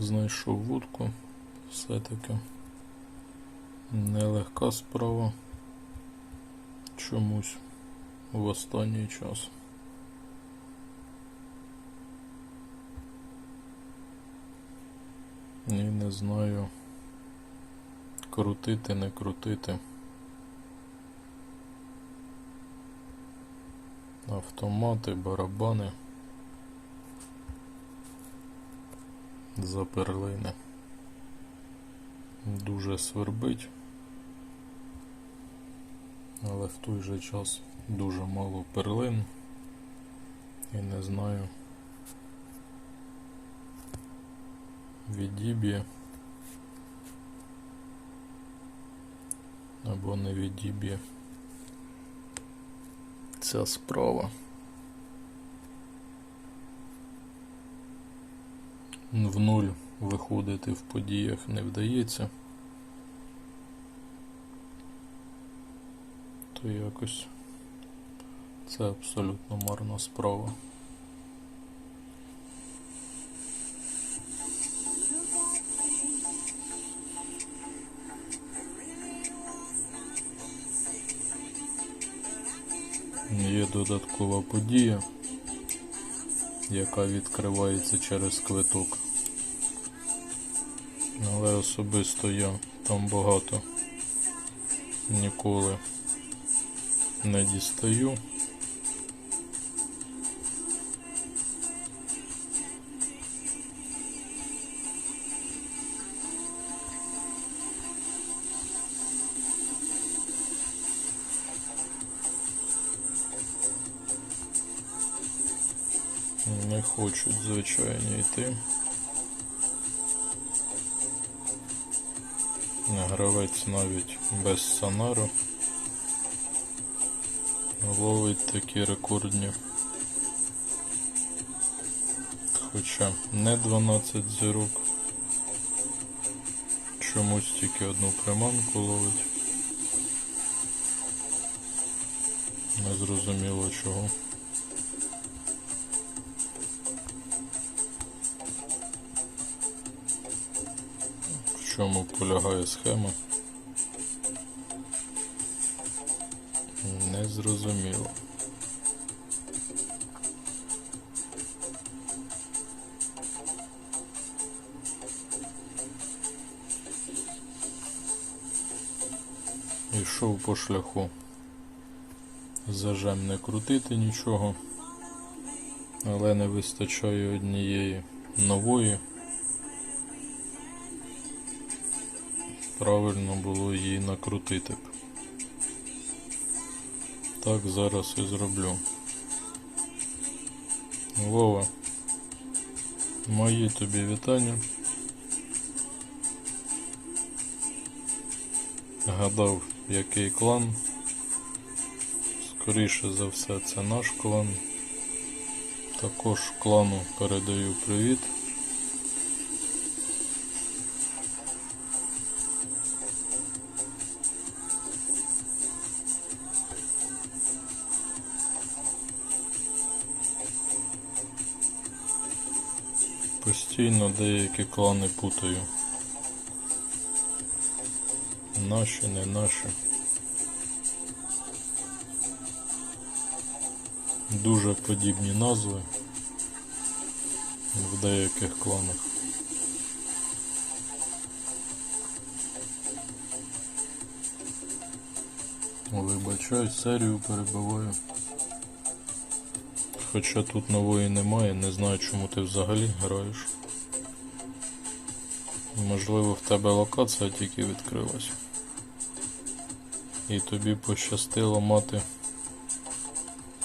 Знайшов вудку. Все-таки нелегка справа. Чомусь в останній час. І не знаю, крутити, не крутити. Автомати, барабани. Заперлини. Дуже свербить. Але в той же час дуже мало перлин. І не знаю. Відіб'є. Або не відіб'є. Ця справа. В нуль виходити в подіях не вдається. То якось це абсолютно марна справа. Є додаткова подія, яка відкривається через квиток. Але особисто я там багато ніколи не дістаю. Хочуть, звичайно, йти. Гравець навіть без сонару ловить такі рекордні. Хоча не 12 зірок. Чомусь тільки одну приманку ловить. Незрозуміло чого. Чому полягає схема? Незрозуміло. Ішов по шляху. Зажем не крутити нічого, але не вистачає однієї нової. Правильно було її накрутити. Так зараз і зроблю. Вова, мої тобі вітання. Гадав, який клан. Скоріше за все, це наш клан. Також клану передаю привіт. Постійно деякі клани путаю. Наші, не наші. Дуже подібні назви в деяких кланах. Вибачаю, серію перебиваю. Хоча тут нової немає, не знаю чому ти взагалі граєш. Можливо в тебе локація тільки відкрилась. І тобі пощастило мати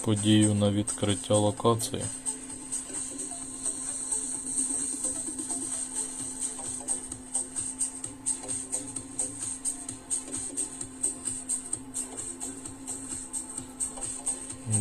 подію на відкриття локації.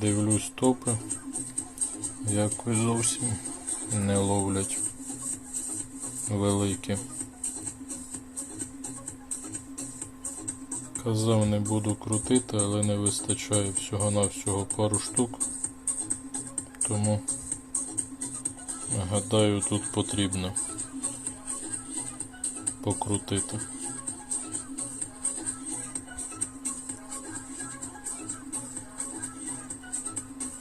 Дивлюсь топи. Якось зовсім не ловлять великі. Казав не буду крутити, але не вистачає всього-навсього пару штук. Тому гадаю тут потрібно. покрутити.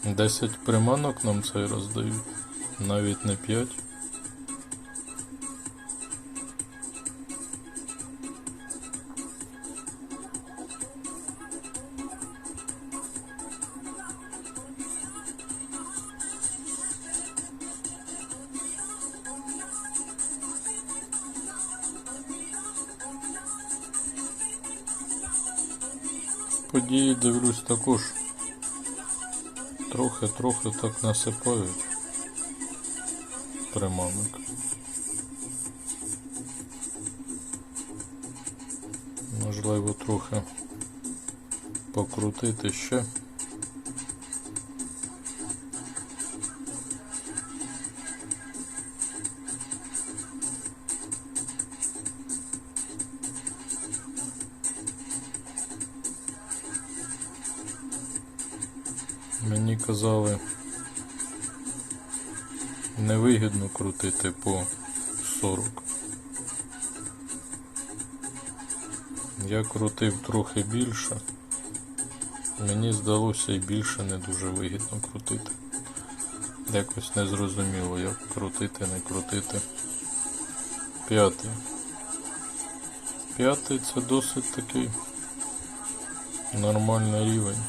Десять приманок нам цей роздають, навіть не п'ять. Події дивлюсь також. Трохи-трохи так насипають приманок. Можливо, трохи покрутити ще. Мені казали невигідно крутити по 40. Я крутив трохи більше. Мені здалося і більше не дуже вигідно крутити. Якось не зрозуміло, як крутити, не крутити. П'ятий. П'ятий це досить такий нормальний рівень.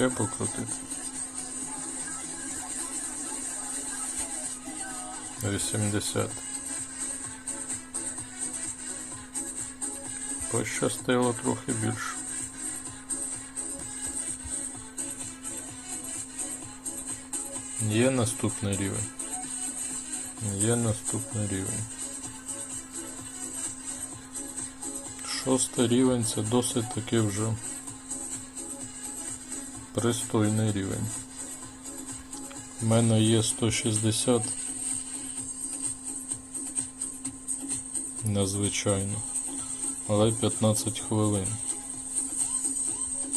Ще покрутити. 80. Пощастило трохи більше. Є наступний рівень. Є наступний рівень. Шостий рівень це досить таки вже пристойний рівень. У мене є 160 надзвичайно, але 15 хвилин.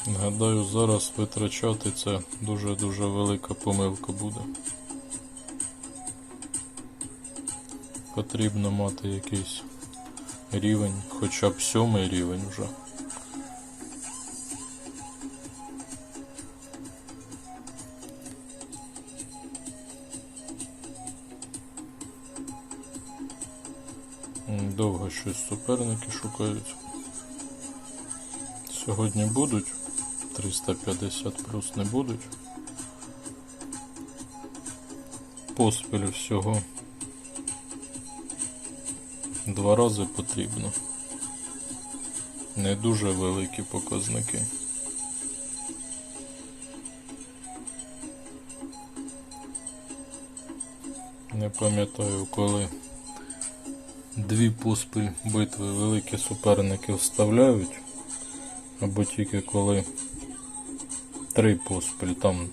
Гадаю, зараз витрачати це дуже-дуже велика помилка буде. Потрібно мати якийсь рівень, хоча б сьомий рівень вже. Щось суперники шукають. Сьогодні будуть. 350 плюс не будуть. Поспіль всього. Два рази потрібно. Не дуже великі показники. Не пам'ятаю, коли дві поспіль битви великі суперники вставляють, або тільки коли три поспіль, там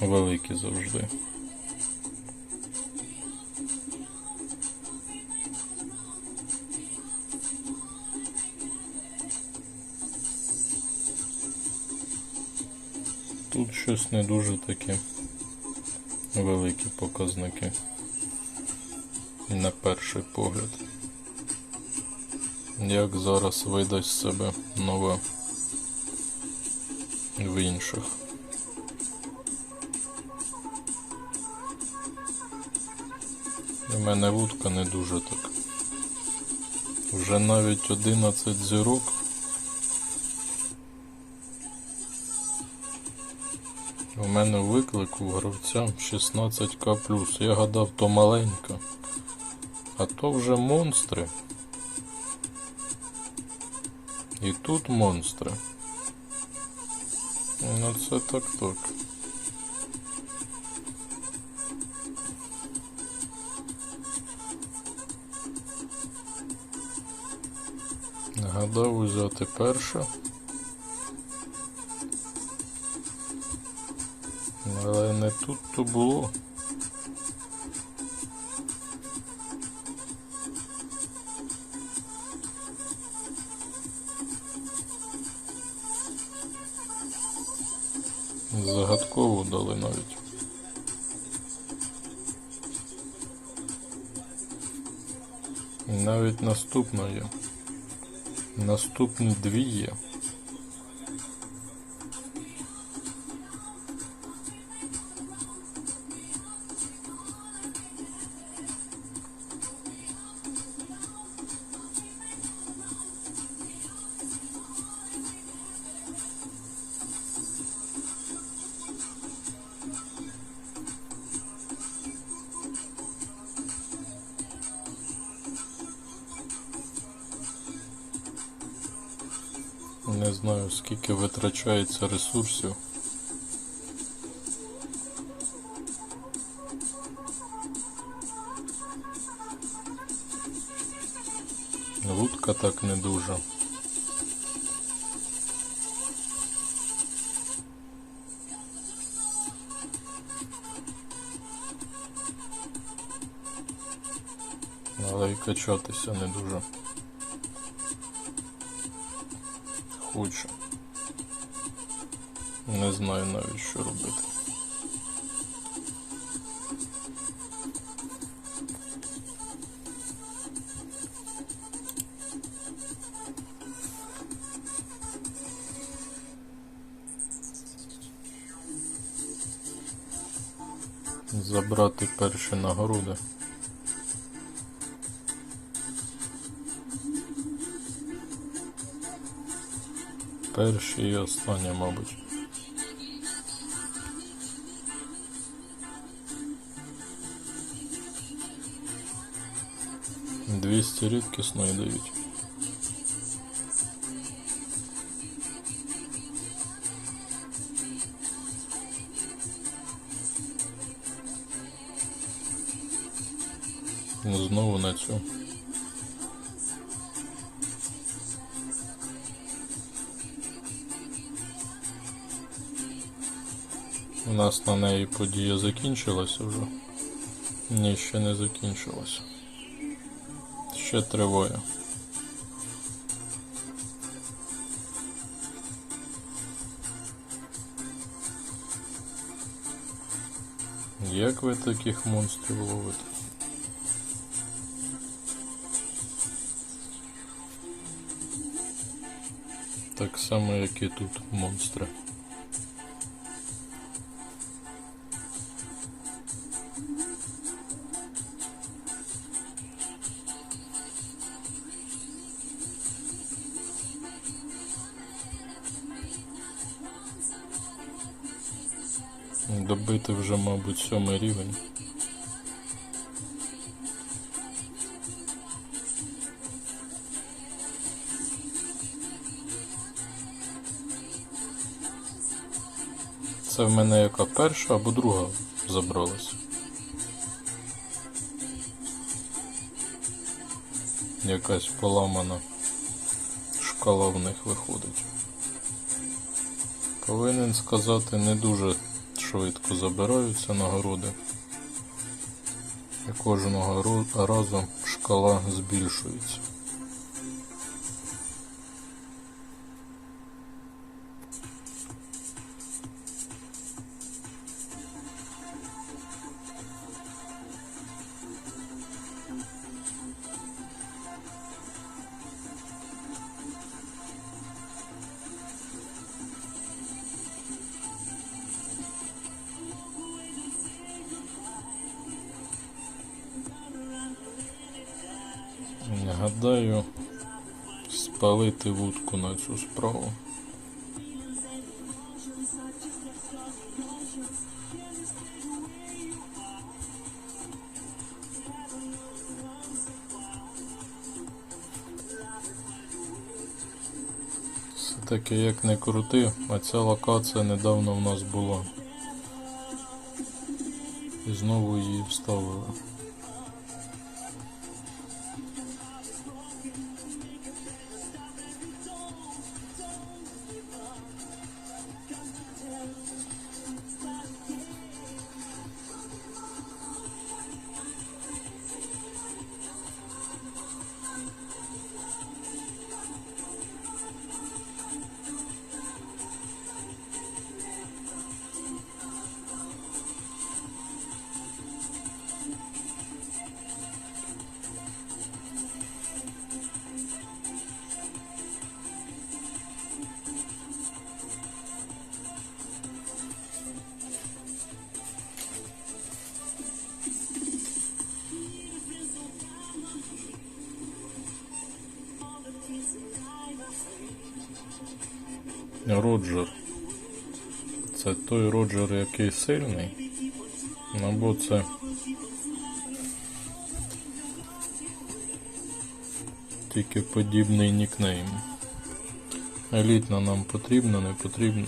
великі завжди. Тут щось не дуже такі великі показники на перший погляд. Як зараз видасть себе нове в інших. У мене вудка не дуже так. Вже навіть 11 зірок. У мене виклик у гравця 16к. Я гадав, то маленька. А то вже монстри. І тут монстри. Ну це так так. Гадав взяти перше. Але не тут то було. Дали навіть. Навіть наступна є. Наступні дві є. Не знаю скільки витрачається ресурсів. Лутка так не дуже. Але і качатися не дуже. Хочу. Не знаю навіть що робити. Забрати перші нагороди. Перші і останні, мабуть. Двісті рідкісної дають. Неї подія закінчилася вже. Ні, ще не закінчилася. Ще триває. Як ви таких монстрів ловите? Так само, як і тут монстри. Сьомий рівень. Це в мене яка перша або друга забралась. Якась поламана шкала в них виходить. Повинен сказати, не дуже швидко забираються нагороди. І кожного разу шкала збільшується. Гадаю, спалити вудку на цю справу. Все-таки як не крути, а ця локація недавно в нас була. І знову її вставили. Роджер. Це той Роджер, який сильний. Або це. Тільки подібний нікнейм. Елітна нам потрібна, не потрібна.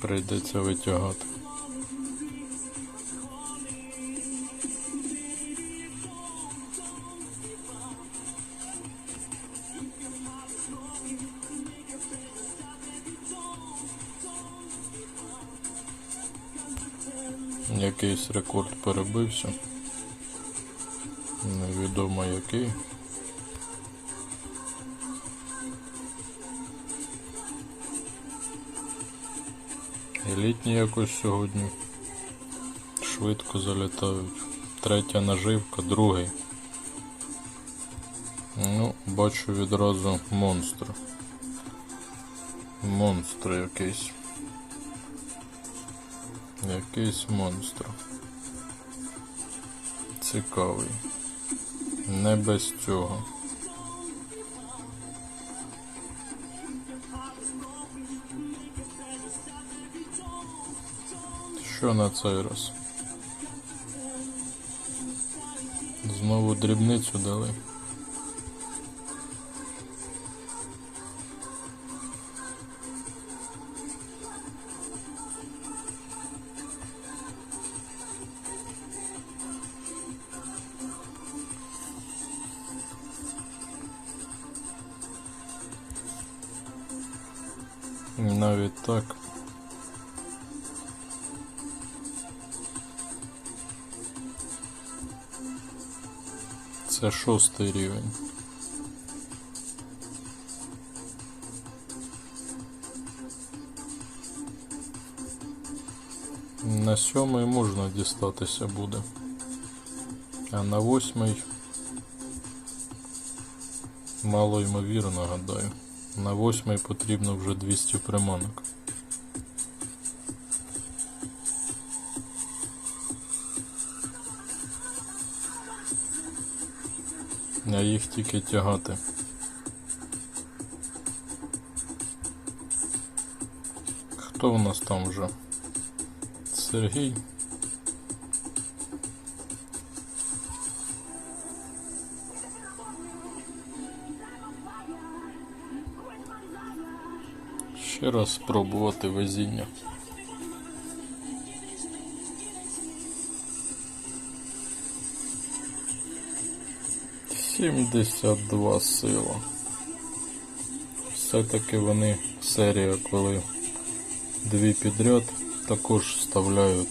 Прийдеться витягати. Якийсь рекорд перебився. Невідомо який. Елітні якось сьогодні швидко залітають. Третя наживка, другий. Ну, бачу відразу монстр. Монстр якийсь. Якийсь монстр. Цікавий. Не без цього. Що на цей раз? Знову дрібницю дали. Так. Це шостий рівень. На сьомий можна дістатися буде. А на восьмий мало ймовірно, гадаю. На восьмий потрібно вже 200 приманок. А їх тільки тягати. Хто у нас там вже? Сергій. Ще раз спробувати везіння. Сімдесят два сила. Все-таки вони серія, коли дві підряд, також вставляють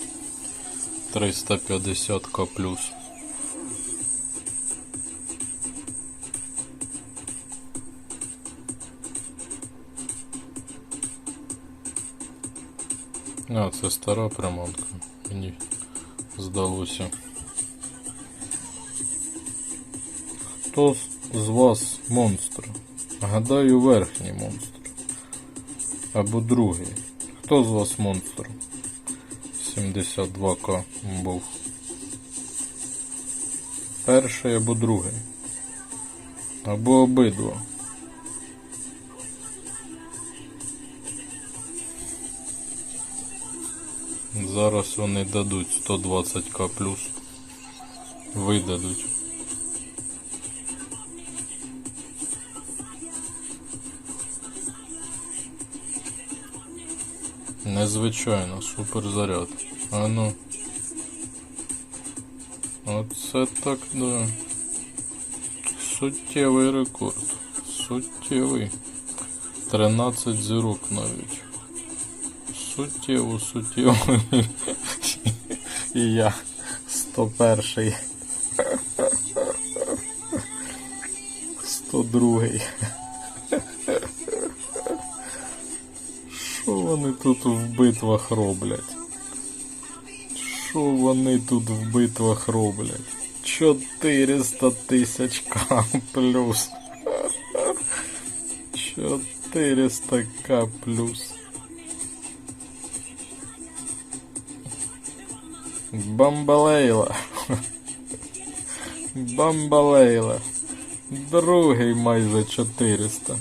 350к плюс. А, це стара приманка. Мені здалося. Хто з- вас монстр? Гадаю, верхній монстр. Або другий. Хто з вас монстр? 72к був. Перший або другий. Або обидва. Зараз вони дадуть 120к плюс. Видадуть. Незвичайно, супер заряд. А ну. Оце так, да. Суттєвий рекорд. Суттєвий. 13 зірок навіть. Суттєво, суттєво. І я 101. 102. Вони тут в битвах роблять? Що вони тут в битвах роблять? 400 тисяч к плюс. 400 к плюс. Бамбалейла. Бамбалейла. Другий майже 400.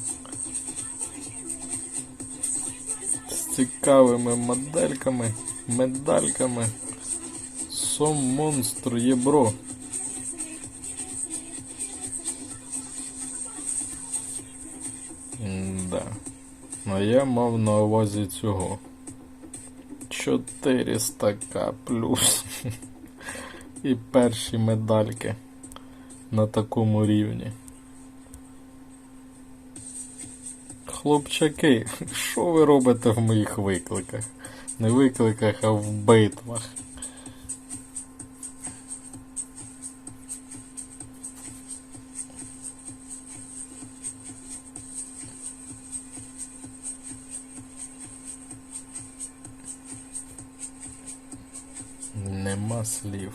Цікавими модельками, медальками. Сом монстр єбро. Да. А я мав на увазі цього. 400к плюс. І перші медальки на такому рівні. Хлопчаки, що ви робите в моїх викликах? Не викликах, а в битвах. Нема слів.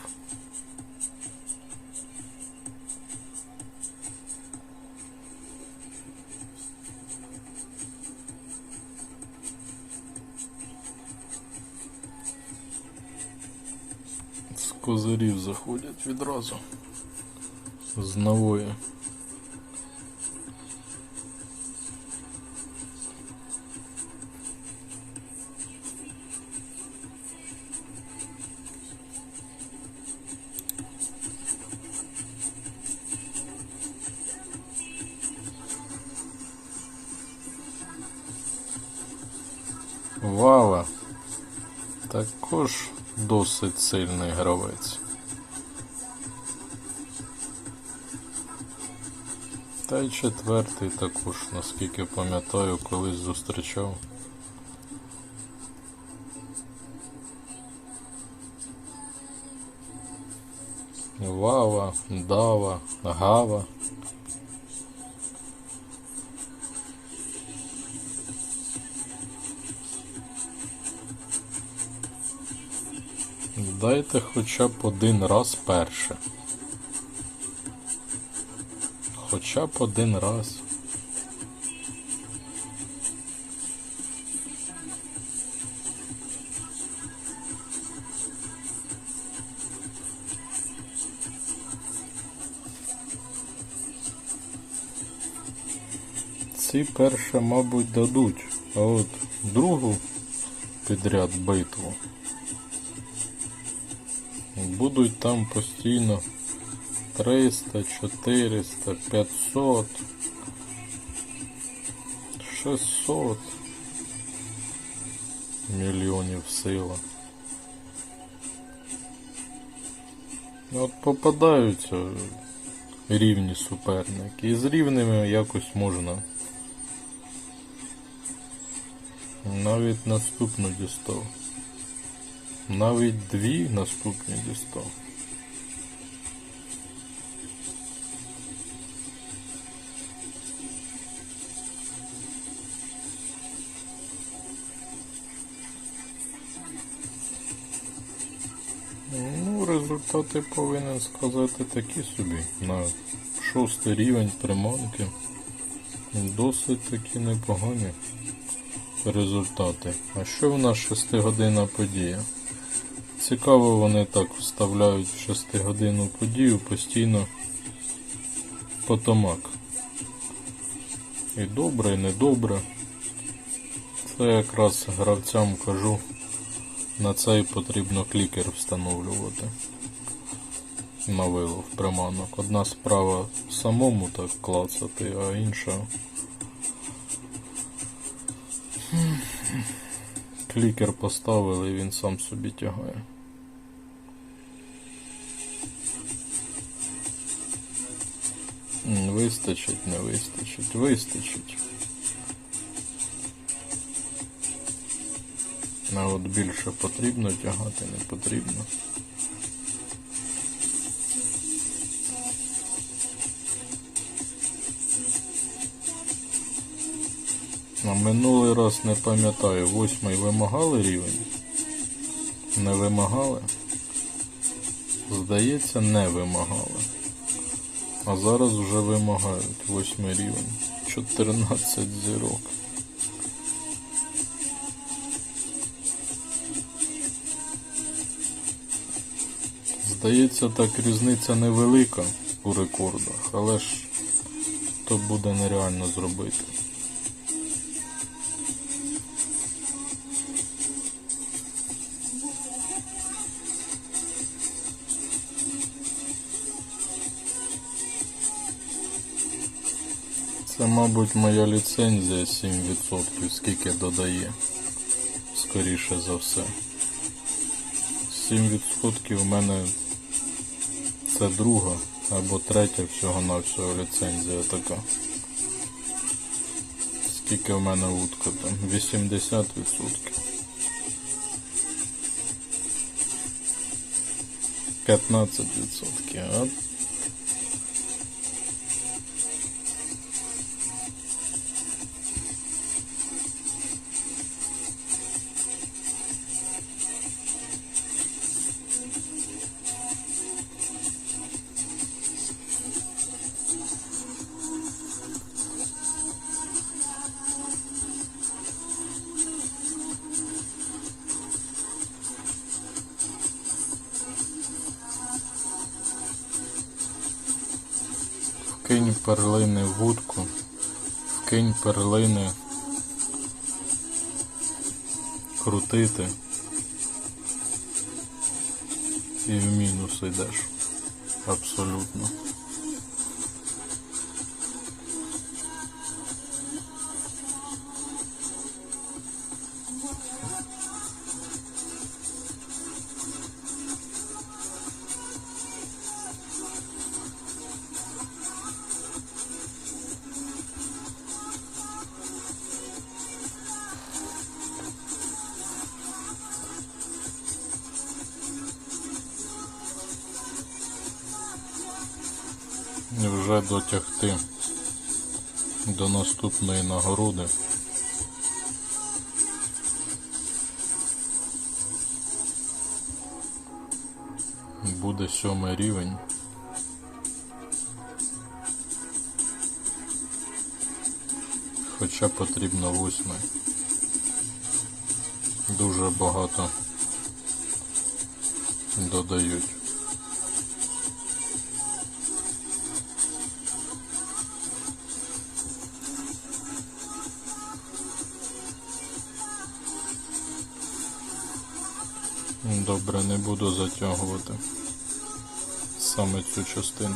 Заходять відразу. З нової. Вава також досить сильний гравець. Та й четвертий також, наскільки пам'ятаю, колись зустрічав. Вава, Дава, Гава. Дайте хоча б один раз перше. Хоча б один раз. Ці перше, мабуть, дадуть, а от другу підряд битву будуть там постійно 300, 400, 500, 600 мільйонів сила. От попадаються рівні суперники. І з рівними якось можна навіть наступну дістав. Навіть дві наступні дістав. Ну, результати повинен сказати такі собі. На шостий рівень приманки. Досить такі непогані результати. А що в нас шестигодинна подія? Цікаво, вони так вставляють в 6 годинну подію постійно потомак. І добре, і недобре. Це якраз гравцям кажу, на цей потрібно клікер встановлювати на вилов приманок. Одна справа самому так клацати, а інша клікер поставили і він сам собі тягає. Вистачить, не вистачить, вистачить. От більше потрібно тягати, не потрібно. А минулий раз не пам'ятаю, восьмий вимагали рівень? Не вимагали? Здається, не вимагали. А зараз вже вимагають восьмий рівень. 14 зірок. Здається, так різниця невелика у рекордах, але ж то буде нереально зробити. Це, мабуть, моя ліцензія 7%, скільки додає, скоріше за все. 7% в мене це друга або третя всього-навсього ліцензія така. Скільки в мене утка там? 80%. П'ятнадцять відсотків, перлини в вудку, вкинь перлини крутити і в мінус йдеш. Абсолютно. Вже дотягти до наступної нагороди. Буде сьомий рівень. Хоча потрібно восьмий. Дуже багато додають. Добре, не буду затягувати саме цю частину.